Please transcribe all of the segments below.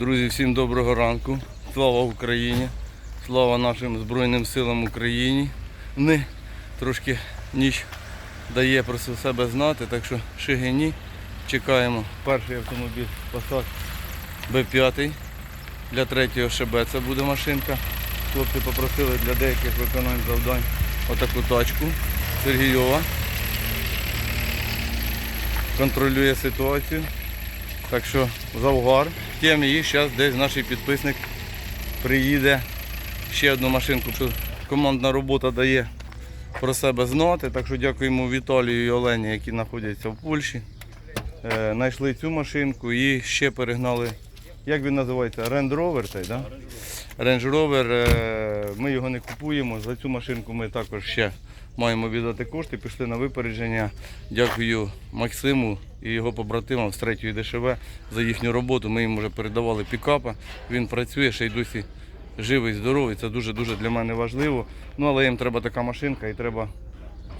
Друзі, всім доброго ранку. Слава Україні! Слава нашим Збройним силам України. Не трошки ніч дає про себе знати, так що шигині. Чекаємо перший автомобіль Passat B5 для третього ШБ. Це буде машинка. Хлопці попросили для деяких виконань завдань отаку тачку Сергійова. Контролює ситуацію. Так що завгар. Темі і зараз десь наш підписник приїде. Ще одну машинку, що командна робота дає про себе знати. Так що дякуємо Віталію і Олені, які знаходяться в Польщі. Е, Знайшли цю машинку і ще перегнали. Як він називається? Range Rover, той, да? Range Rover. е, Ми його не купуємо. За цю машинку ми також ще маємо віддати кошти. Пішли на випередження. Дякую Максиму і його побратимам з третьої ДШВ за їхню роботу. Ми їм вже передавали пікапа. Він працює, ще й досі живий, здоровий. Це дуже-дуже для мене важливо. Ну, але їм треба така машинка і треба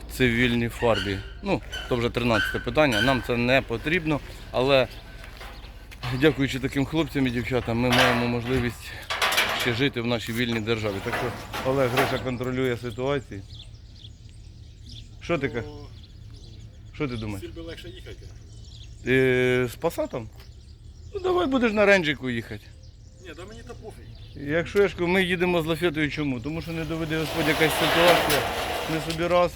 в цивільній фарбі. Ну, то вже 13 питання. Нам це не потрібно, але дякуючи таким хлопцям і дівчатам, ми маємо можливість ще жити в нашій вільній державі. Так що Олег Гриша контролює ситуацію. Що ти ка- Що ти думаєш? Би легше їхати. Ти з пасатом? Ну давай будеш на ренджику їхати. Ні, да мені то пофіг. Якщо я ж кажу, ми їдемо з лафетою чому? Тому що не доведе Господь якась ситуація, не собі раз.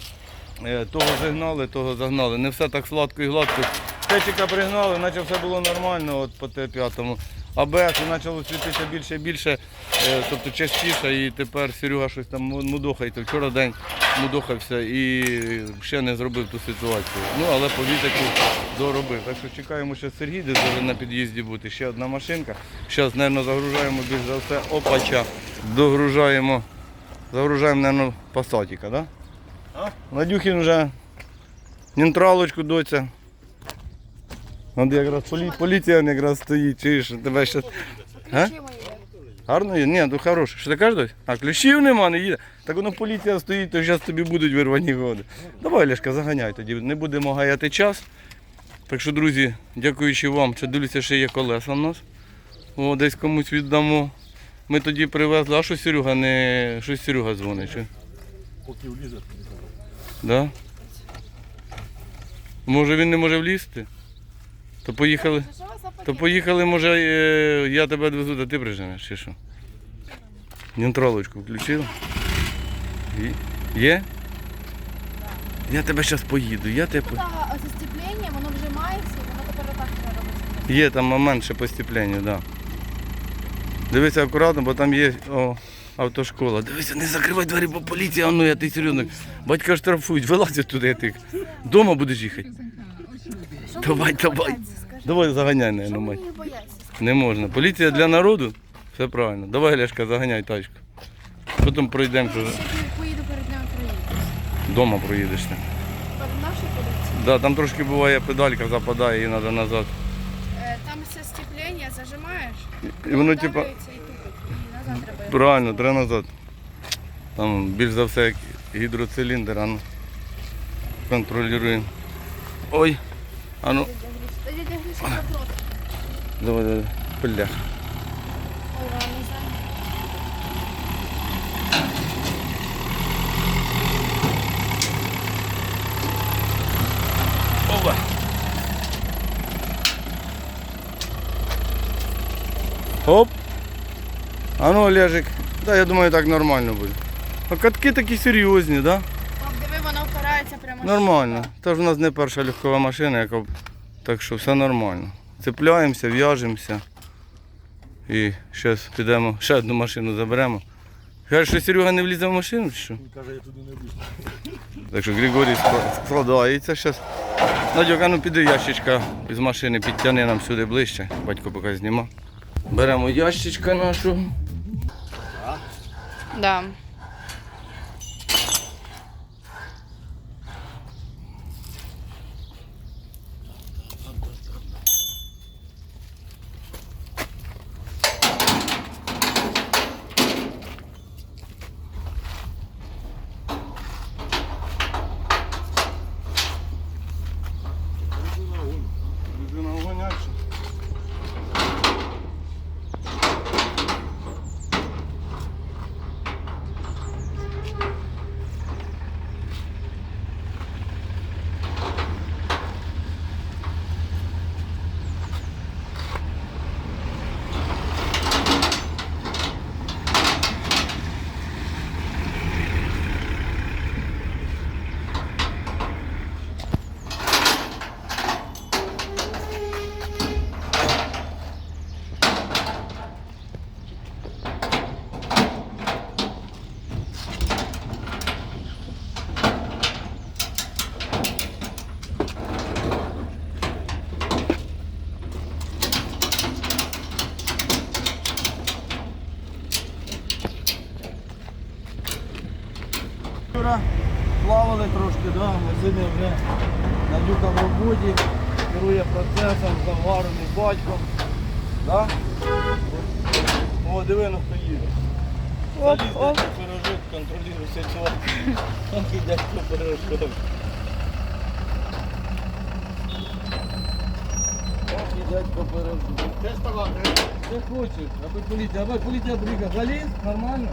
е, Того загнали, того загнали. Не все так сладко і гладко. Течика пригнали, наче все було нормально от по Т5. А БС почало світитися більше і більше, е, тобто частіше, і тепер Серега щось там му- мудохається. Вчора день мудохався і ще не зробив ту ситуацію. Ну, але по вітаку доробив. Так що чекаємо, що Сергій десь на під'їзді бути. Ще одна машинка. Зараз, мабуть, загружаємо більш за все опача. Догружаємо, загружаємо, мабуть, пасатіка, так? А? Надюхін вже нейтралочку доця. От якраз полі... поліція якраз стоїть, чуєш, тебе ще. А? Гарно є? Ні, ну хороше. Що ти кажеш? А ключів нема, не їде. Так воно поліція стоїть, то зараз тобі будуть вирвані годи. Давай, Лешка, заганяй тоді. Не будемо гаяти час. Так що, друзі, дякуючи вам, що дивлюся, ще є колеса в нас. О, десь комусь віддамо. Ми тоді привезли, а що Серега не. Що Серега дзвонить? Що? Поки влізе. Да? Може він не може влізти? То поїхали. То поїхали, може, е, я тебе відвезу, та ти приженеш, чи що? Нейтралочку включив. І- Є? Я тебе зараз поїду, я тебе по- Та застеплення, воно вжимається, воно тепер отак треба робити. Є там момент ще по стіпленню, так. Да. Дивися акуратно, бо там є о, автошкола. Дивися, не закривай двері, бо поліція, а ну я ти серйозно. Батька штрафують, вилазь туди, я ти. Дома будеш їхати. Що Давай, давай. Давай заганяй, наверное, мать. бояться? Не можна. Поліція для народу, все правильно. Давай, Ляшка, заганяй тачку. Потім пройдемо, поїду перед днем вдома проїдешся. Перед нашою поліцією. Да, там трошки буває педалька западає, її треба назад. Е, Там все степлення, зажимаєш, І воно типа. і. І назад треба. Правильно, треба назад. Там більш за все гідроциліндр, а ну. Контролюємо. Ой, а ну, давай, давай. Бля. Опа. Оп. А ну, Олежик. Да, я думаю, так нормально буде. А катки такі серйозні, да? Нормально. Тож в нас не перша легкова машина, яка... так що все нормально. Цепляємося, в'яжемося. І зараз підемо, ще одну машину заберемо. Каже, що Серега не влізе в машину, чи що? Він каже, я туди не влізу. Так що Григорій складається зараз. Надюк, а ну піди ящичка з машини, підтягни нам сюди ближче. Батько поки знімав. Беремо ящичка нашу. Да. Сьогодні вже Надюка в роботі, керує процесом, заваром і батьком. Да? О, диви, ну хто їде. Оп, Заліз оп. дядько пирожок, контролює ситуацію. Там і дядько пирожок. І дядько пирожок. Теж. Що хочеш, аби поліція, аби поліція приїхала. Заліз, нормально.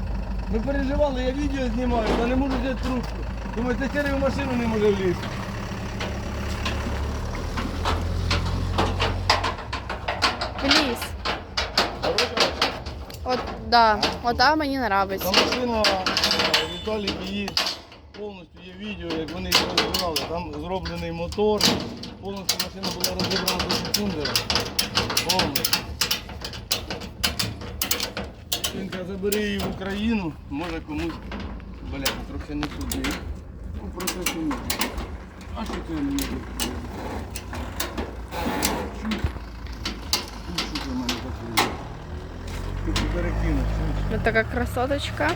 Ми переживали, я відео знімаю, та не можу взяти трубку. Думаю, через машину не може влізти. Ліс. От, да. Ота мені Та машина, е, Віталік її повністю є відео, як вони її розбирали. Там зроблений мотор, повністю машина була розібрана до секундера. Повністю. Жінка, забери її в Україну, може комусь, бля, трохи не туди. Ну, просто сумні. А що ти мені тут? Чуть. Чуть, чуть у мене так. Ти перекинув, чуть. Ось така красоточка.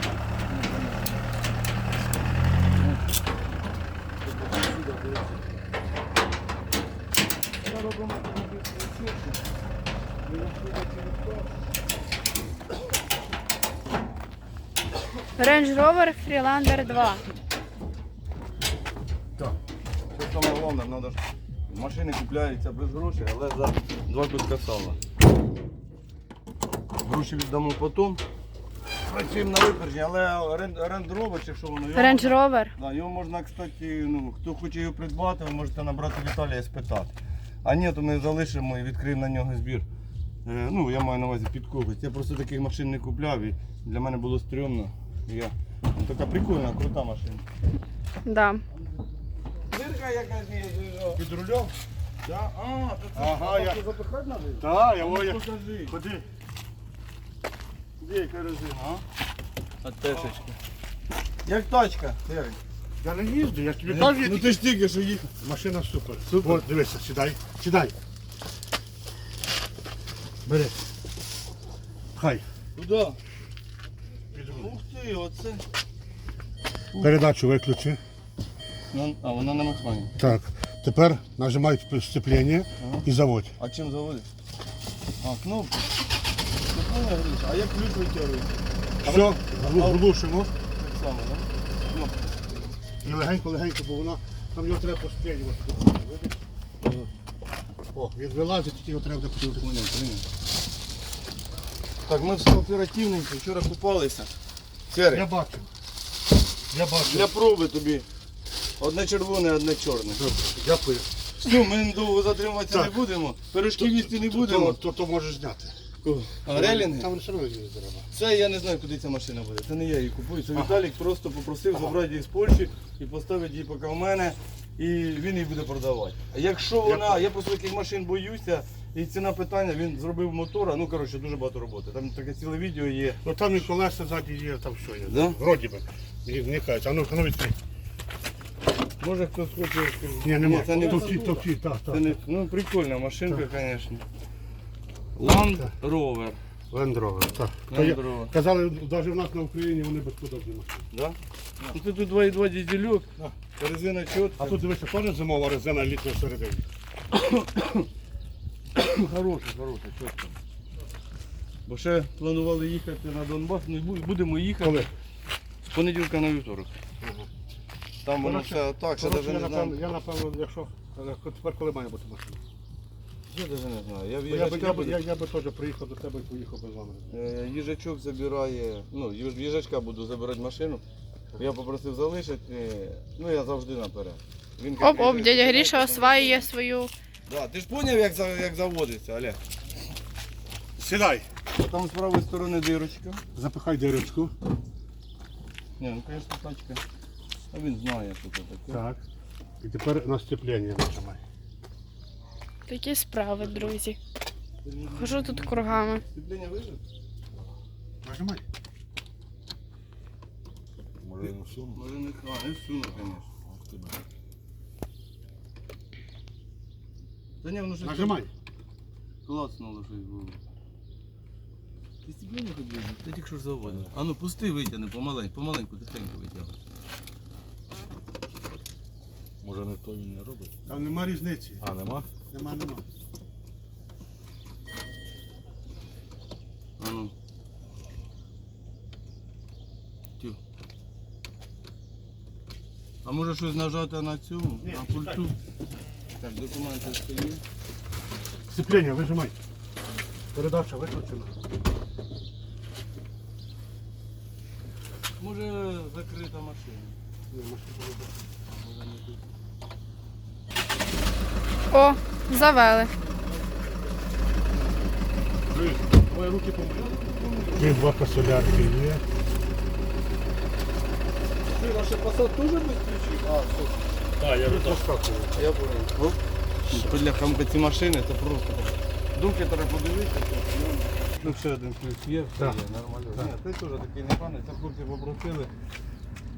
Range Rover Freelander 2. Так. Саме треба ж машини купляються без грошей, але за два кутка сала. Гроші віддамо потім. Працюємо на випередження, але рендровер, чи що воно? його Range Rover. Да, його можна, кстати, ну, хто хоче його придбати, ви можете набрати Віталія і спитати. А ні, то ми залишимо і відкриємо на нього збір. Е, ну, я маю на увазі під когось. Я просто таких машин не купляв і для мене було стрьомно. Я... Ну, така прикольна, крута машина. Да. Дирка якась є, звісно. Під рулем? Да? А, то це Ага, я- запихати треба? Так, я Ну, воя. Покажи. Ходи. Де яка резина, а? А тешечка. Як тачка, Серий? Я не їздю, я тобі Ну ти ж тільки що їхав. Машина супер. Супер. От, дивися, сідай. Сідай. Бери. Хай. Куди? Під рулем. Ух ти, оце. Передачу виключи. Ну, А вона на Максмані. Так. Тепер нажимай сцеплення Ага. і заводь. А чим заводиш? А, кнопку. Ти поняв, А як ключ витягується? Все, глушимо. Так само, так? Кнопку. І легенько-легенько, бо вона там його треба пострілювати. О, він вилазить, тільки його треба поняв. Так, ми все оперативненько, вчора купалися. Серий, Я бачу. Я бачу. для проби тобі. Одне червоне, одне чорне. Дякую. Все, ми довго затримуватися не будемо. Пирожки їсти не будемо. то, то можеш зняти. А релінги? Там все одно треба. Це я не знаю, куди ця машина буде. Це не я її купую. Це Віталік просто попросив забрати її з Польщі і поставити її поки в мене. І він її буде продавати. А якщо вона, я просто таких машин боюся, і ціна питання, він зробив мотора, ну коротше, дуже багато роботи. Там таке ціле відео є. Ну там і колеса ззаді є, там все є. Да? Вроді би. Мені кажуть, а ну, а ну відкрий. Може хтось хоче. Ні, нема. це не Товці, товці, так, Це так. не, ну прикольна машинка, звісно. Land Rover. Land Rover, так. Land Rover. Казали, навіть в нас на Україні вони безподобні машини. Да? Ну, тут 2,2 дізельок, Да. резина чітка. А тут дивися, теж зимова резина літня всередині. Хороша, хороша, чітко. Бо ще планували їхати на Донбас, ну бу- будемо їхати Коли? з понеділка на вівторок. Ага. Там воно Коротше, все так, що Коротше, навіть я, не напевно, знаю. я напевно, якщо е, тепер коли має бути машина? Я навіть не знаю. Я, Я, би, їжачка я, буду- я, я би теж приїхав до тебе і поїхав без вами. Е, Їжачок забирає, ну, їж- їжачка буду забирати машину. Я попросив залишити, ну я завжди наперед. Він як Оп, оп, дядя Гріша потім- осваює свою. Да, ти ж зрозумів, як, за- як заводиться, Олег? Сідай, Там з правої сторони дирочка. запихай дирочку. Ні, ну звісно, тачка. А він знає, що це таке. Так. І тепер на сцеплення нажимай. Такі справи, друзі. Хожу тут кругами. Сцеплення вижив? Нажимай. Може не всуну? Може не а, не звісно. Та ні, воно щось Нажимай. клацнуло щось було. Ти степлення ходив? Ти тільки що ж заводив. А ну пусти витягни, помаленьку, помаленьку, тихенько витягни. Може не то він не робить. Там нема різниці. А, нема? Нема, нема. А ну. Тю. А може щось нажати на цю, на пульту? Так, документи стоїть. Сцеплення, вижимай. Передача виключена. Може закрита машина. Ні, машина не А може не тут. О, завели. Твої руки помили. Є два солярки є. Ти ваше посад теж без ключів? А, все. Так, я Розкакую. Я понял. Для хамби ці машини, це просто. Думки треба подивитися. Ну ще один ключ є, все є, нормально. Ні, це теж такий непоганий, це хлопці попросили.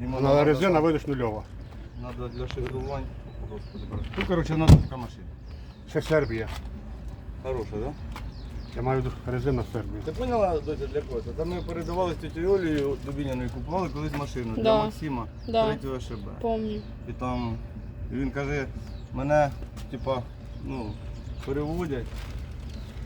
Йому резина видиш нульова. Надо для шифрувань. Ну, коротше, надо така машина. Це Сербія. Хороша, да? Я маю резина Сербія. Ти поняла, доця, для кого? Там ми передавали з тітю Олею Дубіняною, купували колись машину для Максима Да. 3 ШБ. Помню. І там і він каже, мене типа, ну, переводять.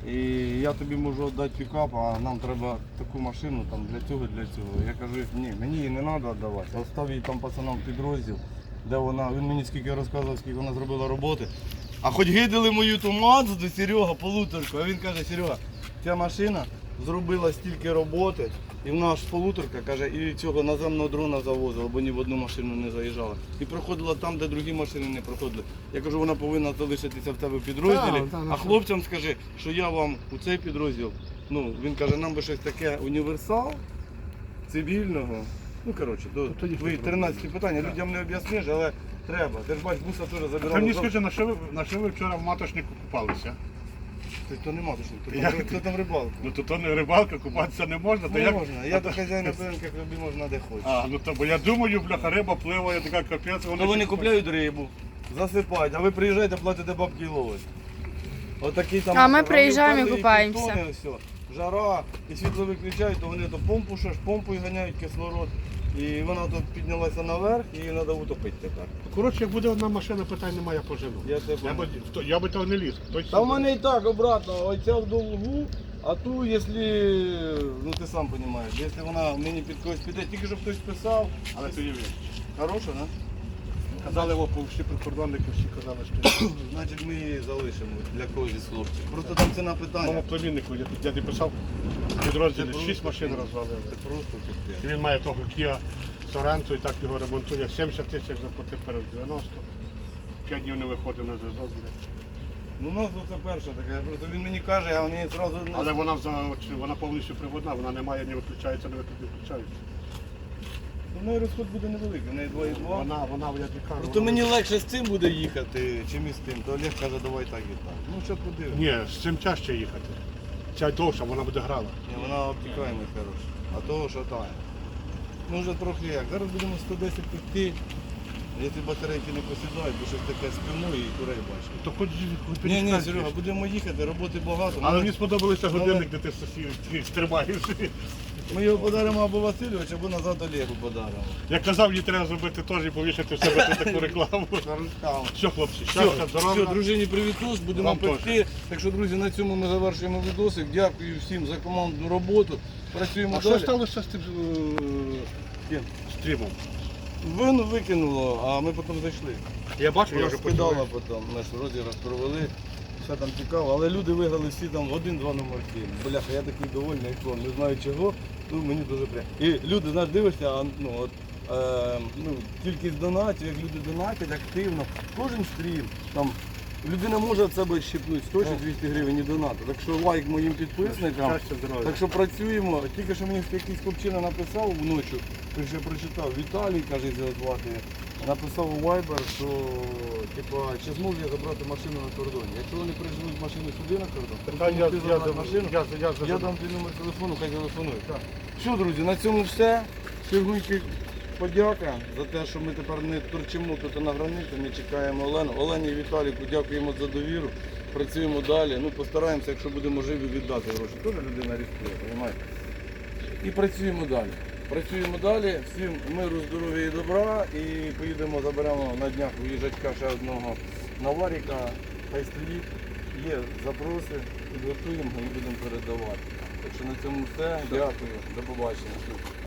І я тобі можу віддати пікап, а нам треба таку машину там, для цього, для цього. Я кажу, ні, мені її не треба віддавати. Остав її там пацанам в підрозділ, де вона, він мені скільки розказував, скільки вона зробила роботи. А хоч гидали мою ту Мазду, Серега, полуторку, а він каже, Серега, ця машина зробила стільки роботи, і в нас полуторка, каже, і цього наземного дрона завозила, бо ні в одну машину не заїжджала. І проходила там, де другі машини не проходили. Я кажу, вона повинна залишитися в тебе в підрозділі, Так, так, а хлопцям скажи, що я вам у цей підрозділ, ну, він каже, нам би щось таке універсал цивільного. Ну, коротше, до Ну, тоді твої 13 питання, людям не об'ясниш, але треба. Ти ж бач, буса теж Та забирали. мені скажи, на що ви, на що ви вчора в матошнику купалися? Ти то нема точно, ти Я- там, ти там рибалка. Ну то то не рибалка, купатися не можна. То Не як... можна, я до хазяїна певен, як тобі можна де хочеш. А, ну то, бо я думаю, бляха, риба пливає, така капець. То вони купляють рибу, засипають, а ви приїжджаєте, платите бабки і ловите. Отакий там. А ми приїжджаємо і купаємося. Жара, і світло виключають, то вони то помпу ще ж помпою ганяють кислород. І вона тут піднялася наверх, і її треба утопити тепер. Коротше, як буде одна машина, питань немає, я пожену. Я Я би, я би того не ліз. Хтось Та в мене і так обратно, оця в довгу, а ту, якщо, ну ти сам розумієш, якщо вона мені під когось піде, тільки щоб хтось писав, Але це є хороша, да? Казали, о, всі прикордонники, всі казали, що Значить ми її залишимо для когось із хлопців. Просто там ціна питання. моєму племіннику, я, я не писав, підрозділі Це 6 машин розвалили. Це просто І він має того Kia Sorento і так його ремонтує. 70 тисяч заплатив перед 90. 5 днів не виходив на зв'язок. блядь. Ну у це перша така, просто він мені каже, а мені одразу Але вона, чи вона повністю приводна, вона не має, не виключається, не виключається. У неї розход буде невеликий, в неї 2,2. Вона, вона, я тобі кажу. Просто вона- мені легше з цим буде їхати, чим із тим. То Олег каже, давай так і так. Ну що подивимось. Ні, з цим тяжче їхати. Ця довша, вона буде грала. Ні, вона обтікаємий хороша. А того шатає. Ну вже трохи як. Зараз будемо 110 піти. Якщо батарейки не посідають, то щось таке спимо і курей бачимо. То хоч, хоч Ні, ні, перестань. Серега, будемо їхати, роботи багато. Але мені сподобався Але- годинник, де ти сусід ти тримаєш. Ми його подаримо або Васильовичу, або назад Олегу подаримо. Я казав, їй треба зробити теж і повішати в себе тут таку рекламу. Все, хлопці, щастя, все, здоров'я. дружині, привітос, будемо Вам пекти. Так що, друзі, на цьому ми завершуємо відосик. Дякую всім за командну роботу. Працюємо А що далі. сталося з тим Ким? е, стрімом? Вину викинуло, а ми потім зайшли. Я бачу, я вже скидала потім, ми ж розіграш провели. Все там цікаво, але люди виграли всі там один-два номерки. Бляха, я такий довольний, як он, не знаю чого, ну мені дуже приємно. І люди, знаєш, дивишся, а, ну, от, е, ну, кількість донатів, як люди донатять активно, кожен стрім, там, людина може від себе щепнути 100 чи 200 гривень і донати. Так що лайк моїм підписникам. Так що працюємо. Тільки що мені якийсь хлопчина написав вночі, то що я прочитав, Віталій, каже, його звати, написав у Viber, що типа, чи зможу я забрати машину на кордоні. Якщо вони приживуть машину сюди на кордон, то Та я, ти я, забрати я, машину. я, я, Я дам твій номер телефону, хай телефонують. Все, друзі, на цьому все. Сергуньки подяка за те, що ми тепер не торчимо тут на границі, ми чекаємо Олену. Олені і Віталіку дякуємо за довіру. Працюємо далі. Ну, постараємося, якщо будемо живі, віддати гроші. Теж людина різкує, розумієте? І працюємо далі. Працюємо далі. Всім миру, здоров'я і добра. І поїдемо, заберемо на днях у їжачка ще одного наваріка. Хай стоїть. Є запроси, підготуємо і будемо передавати. Так що на цьому все. Дякую. До побачення.